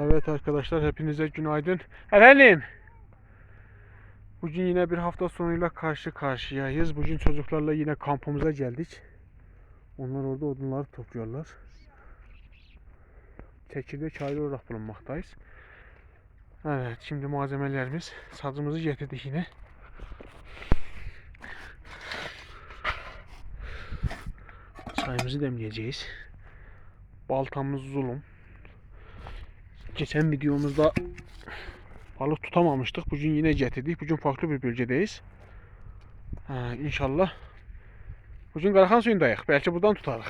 Evet arkadaşlar hepinize günaydın. Efendim. Bugün yine bir hafta sonuyla karşı karşıyayız. Bugün çocuklarla yine kampımıza geldik. Onlar orada odunları topluyorlar. Çekirdek ayrı olarak bulunmaktayız. Evet şimdi malzemelerimiz sazımızı getirdik yine. Çayımızı demleyeceğiz. Baltamız zulum. Geçen videomuzda balık tutamamıştık. Bugün yine getirdik. Bugün farklı bir bölgedeyiz. Ha, inşallah. Bugün Karahan suyundayız. Belki buradan tutarız.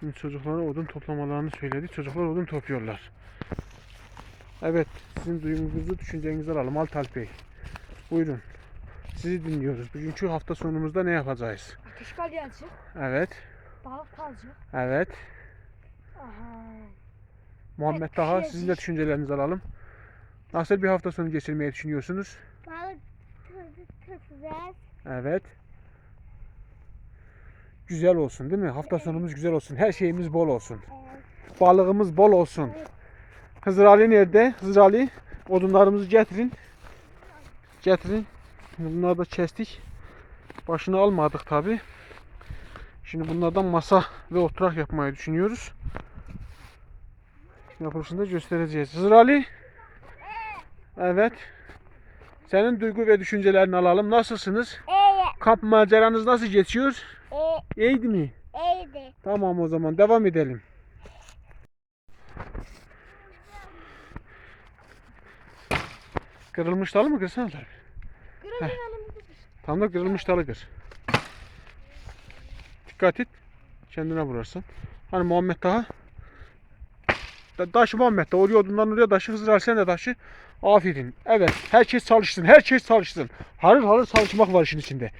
Şimdi çocuklara odun toplamalarını söyledi. Çocuklar odun topluyorlar. Evet, sizin duygunuzu, düşüncenizi alalım. Altalp Bey. Buyurun. Sizi dinliyoruz. Bugünkü hafta sonumuzda ne yapacağız? Ateş kalyancı, Evet, balık falcı. evet. Aha. Muhammed Evet, Taha sizin de düşüncelerinizi alalım. Nasıl bir hafta sonu geçirmeyi düşünüyorsunuz? Balık tutacağız. Evet. Güzel olsun değil mi? Hafta sonumuz güzel olsun. Her şeyimiz bol olsun. Balığımız bol olsun. Evet. Hızır Ali nerede? Hızır Ali odunlarımızı getirin. Getirin. Bunları da kestik. Başını almadık tabi. Şimdi bunlardan masa ve oturak yapmayı düşünüyoruz. Yapılışını da göstereceğiz. Hızır Ali. Evet. Senin duygu ve düşüncelerini alalım. Nasılsınız? İyi, Kamp maceranız nasıl geçiyor? iyi, İyiydi mi? iyiydi. Tamam o zaman devam edelim. Kırılmış dalı mı kırsana tabii. Kırıldı yanımızda. Tam da kırılmış dalı kır. Dikkat et. Kendine vurursun. Hani Muhammed daha. Da, taşı Muhammed oraya odundan oraya taşı hızır al sen de taşı. Aferin. Evet. Herkes çalışsın. Herkes çalışsın. Harıl harıl çalışmak var işin içinde.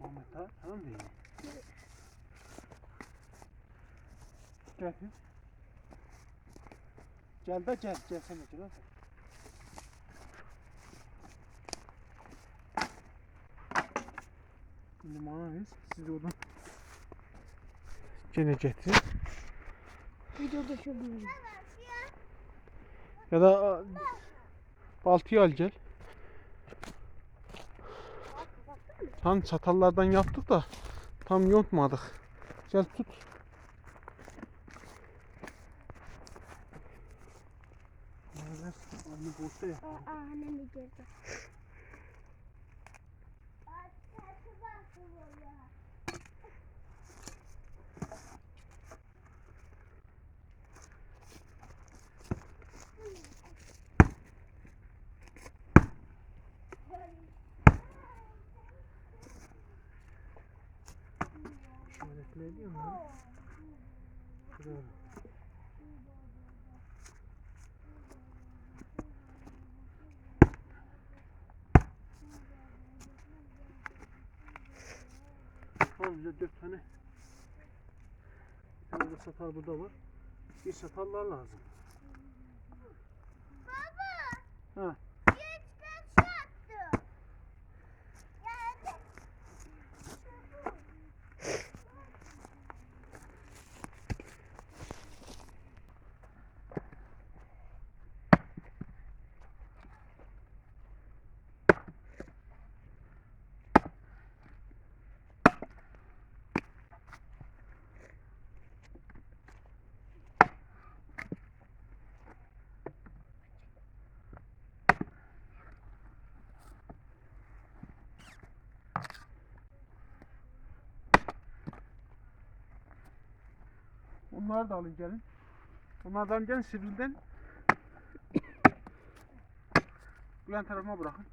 Muhammed daha tamam değil. Gel. Gel de gel. Gel sen de gel. Şimdi bana ver. Siz de oradan gene getir. Videoda şu böyle. Ya da baltayı al gel. Tam çatallardan yaptık da tam yontmadık. Gel tut. Anne boşta ya. Aa, annem de geldi. İşaretleyebiliyor musun? Şuraya. Tamam bize dört tane. Bir tane de satar burada var. Bir satarlar lazım. Baba. Ha. Onları da alın gelin. Onlardan gelin sivilden. Bu yan tarafıma bırakın.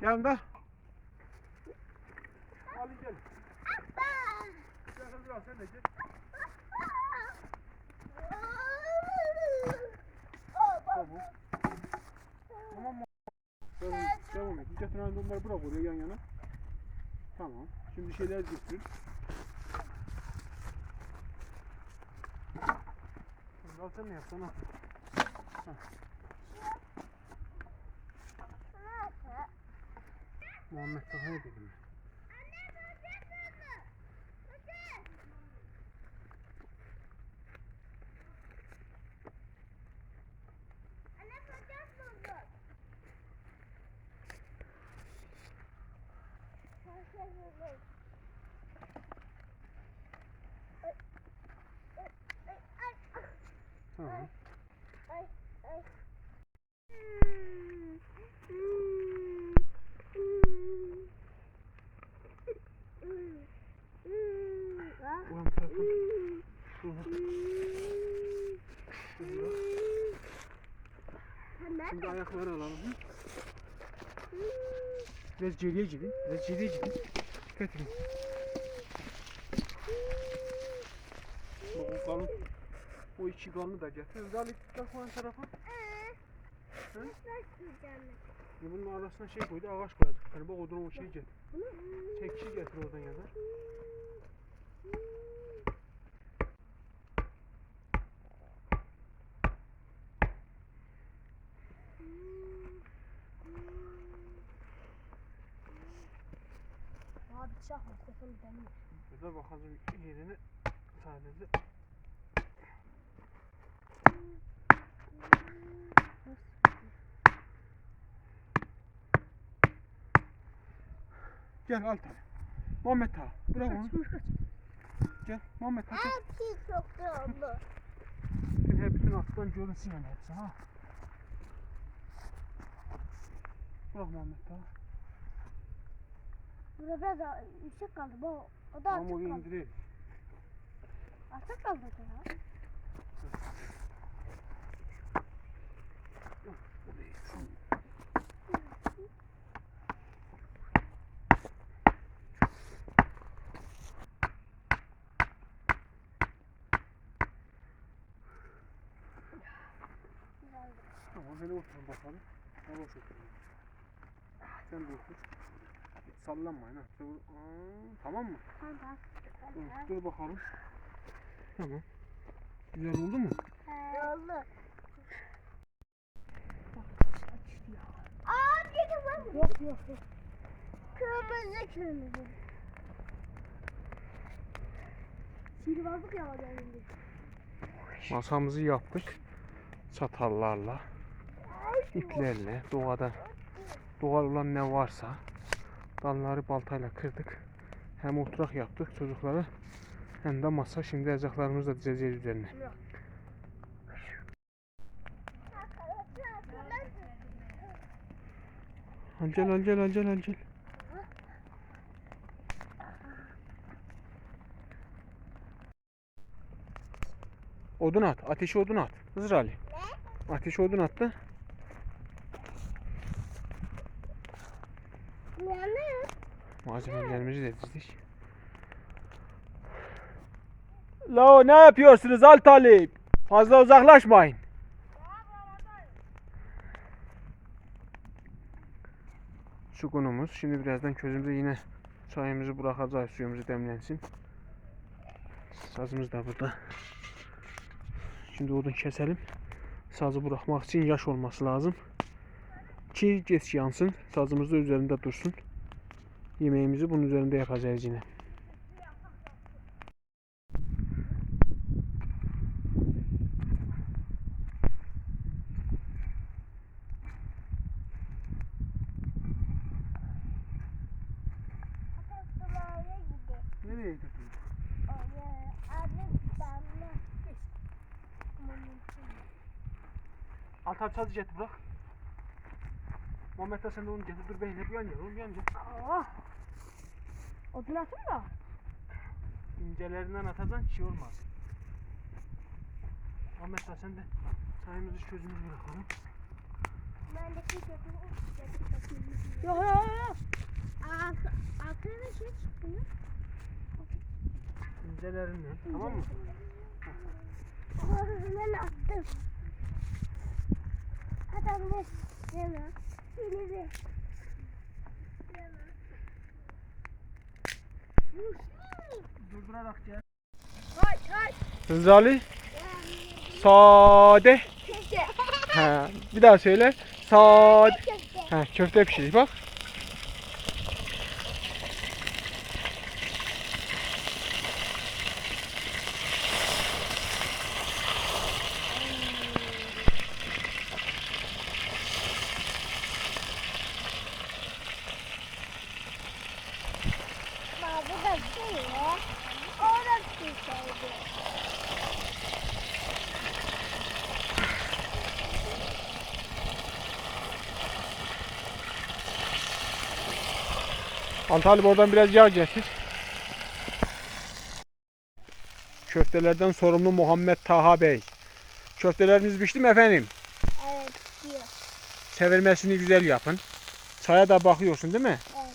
Yanında. Ali gel. Gel al sen de gel. Tamam. Tamam mı? Devam, et. Getir hani onları bırak oraya yan yana. Tamam. Şimdi şeyler al sen ne yapsana? Muhammed daha ne dedim? Tamam. Ulan bu tarafa. Şurada. Şurada. Şimdi ayakları alalım. Hı? Biraz geriye gidin. Biraz geriye gidin. Getirin. Bak o kalın. O iki kanlı da getir. Zalit kalkma ön tarafa. Ya bunun arasına şey koydu, ağaç koydu. Yani bak odun o şeyi getir. Tek kişi getir oradan yazar. Çakma telefonu benim. Burada bakalım yerini sadece. Gel al tabi. Muhammed Ağa. Bırak onu. Gel Muhammed Ağa. Hepsi çok oldu. Bütün, her bütün alttan görünsün yani hepsi ha. Bırak Muhammed Ağa. Burada biraz daha yüksek kaldı. Bu o da Ama oraya kaldı. indirelim. Alçak kaldı o ya. Tamam hele oturun bakalım. Yavaş oturun. Sen de otur. Sallanmayın ha. Aa, tamam mı? Tamam. Dur, dur bakalım. Tamam. Güzel oldu mu? Oldu. Aa dedim ben. Yok yok yok. Kırmızı kırmızı. Sihirbazlık ya yani. Masamızı yaptık. Çatallarla, iplerle, doğada doğal olan ne varsa dalları baltayla kırdık. Hem oturak yaptık çocuklara hem de masa. Şimdi erzaklarımızı da dizeceğiz üzerine. Ancel ancel ancel ancel. Odun at. Ateşi odun at. Hızır Ali. Ateşi odun at da. Ne? Malzemelerimizi de dizdik. La ne yapıyorsunuz Al Talip? Fazla uzaklaşmayın. Su konumuz. Şimdi birazdan közümüze yine çayımızı bırakacağız. Suyumuzu demlensin. Sazımız da burada. Şimdi odun keselim. Sazı bırakmak için yaş olması lazım. Ki geç yansın. Sazımız da üzerinde dursun. Yemeğimizi bunun üzerinde yapacağız yine. Nereye sazı getir bırak. Muhammed de sen de onu getir. Dur ben hep yan yana. Oğlum yan yana. Odun atın da. İncelerinden atarsan şey olmaz. Ahmet sen de çayımızı çözümüzü bırakalım. Ben de kötü Yok yok yok. Aklına şey çıktı mı? İncelerinden. Tamam mı? Ben attım. Adam ne? Yana. Beni de. Durdurarak gel. Hay hay. Hızır Ali. Sade. Köfte. Ha, bir daha söyle. Sade. Ha, köfte pişirdik bak. Antalya oradan biraz yağ getir. Köftelerden sorumlu Muhammed Taha Bey. Köfteleriniz pişti mi efendim? Evet diyor. Sevirmesini güzel yapın. Çaya da bakıyorsun değil mi? Evet.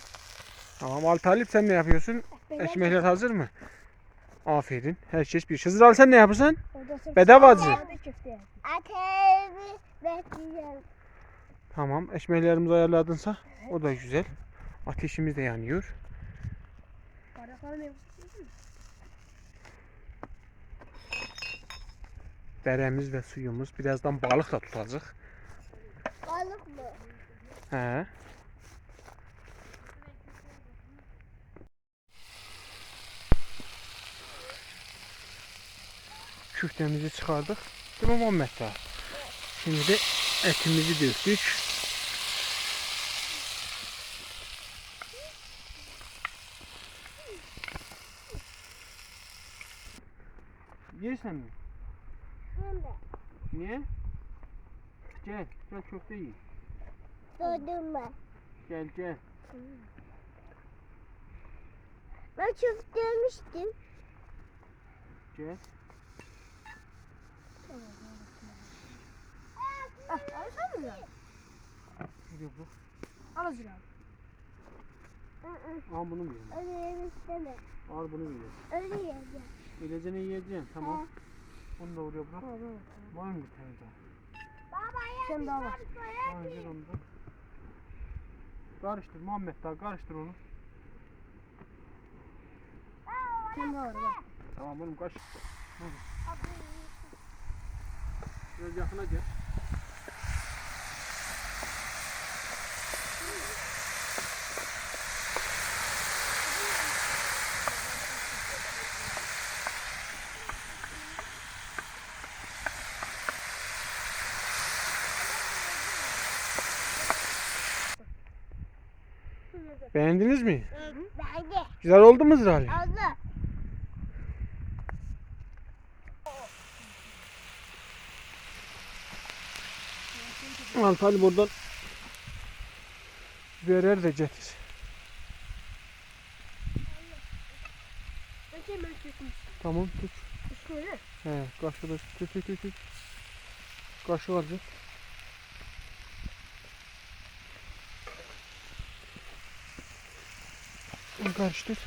Tamam Altalip sen ne yapıyorsun? Ekmekler hazır mı? Aferin. Her şey bir. Hızır Ali sen ne yapıyorsun? Bedavacı. Ateşi bekleyeceğim. Tamam. Ekmeklerimizi ayarladınsa o da güzel. Ateşimiz de yanıyor. Deremiz ve suyumuz. Birazdan balık da tutacak. Balık mı? He. Küftemizi çıkardık. Değil mi Muhammed? Şimdi de etimizi döktük. Yersen mi? Şimdi. Niye? Gel, gel köfte yiyin. Doydum ben. Gel gel. Ben köfte yemiştim. Gel. Ah, alsana mı? Yok yok. Al Azra. Al bunu mu yiyelim? Öyle yemek isteme. Al bunu yiyelim. Öyle yiyeceğim. Öylece yiyeceğim tamam. Onu da oraya bırak. Var mı bir tane daha? Baba ya. Sen daha var. Tamam ver onu da. Karıştır Muhammed daha karıştır onu. Sen daha var bak. Tamam oğlum kaç. Biraz yakına gel. Beğendiniz mi? Ben de. Güzel oldu mu Zirali? Abla. Altalip buradan birer de getir. Tamam tut. Şöyle. He, kaşığı tut tut tut. Kaşığı alacak. Karıştır.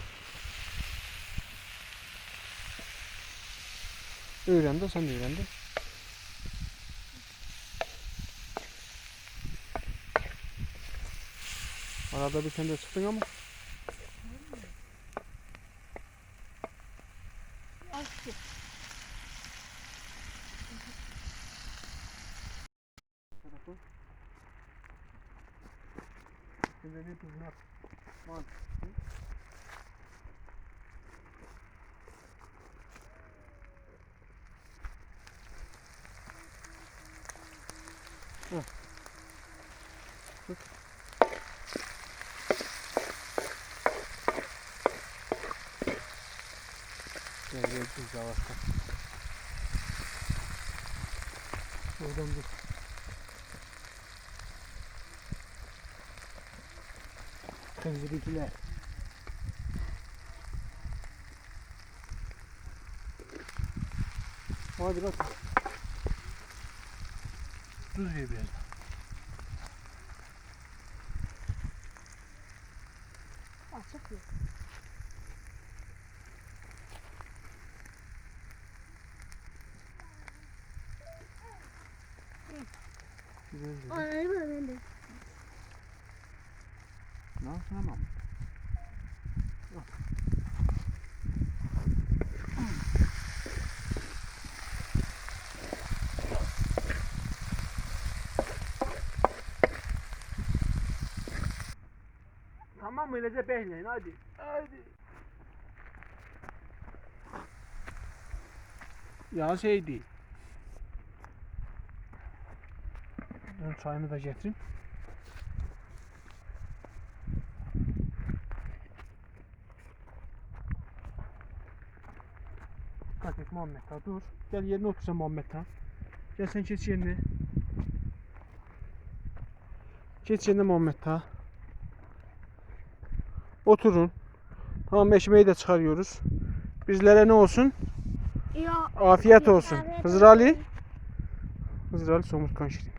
Öğren de sen de öğren de. Arada bir sen de çıktın ama. Şimdi bir tuzunu at. Hı. Tut. Gel tuz yavaştan. Oradan dur. Kızgınkiler. Hadi Sızlıyor bir yerden. Açık yok. Güzel. Aynen ben de. Ne yapsın ama? Öylece bekleyin hadi. Hadi. Ya şeydi. Ben çayımı da getireyim. Dikkat et Muhammed ha dur. Gel yerine otur sen Muhammed ha. Gel sen geç yerine. Geç yerine Muhammed ha. Oturun. Tamam eşmeği de çıkarıyoruz. Bizlere ne olsun? Ya. Afiyet olsun. Hızır Ali. Hızır Ali somurtkan şirin.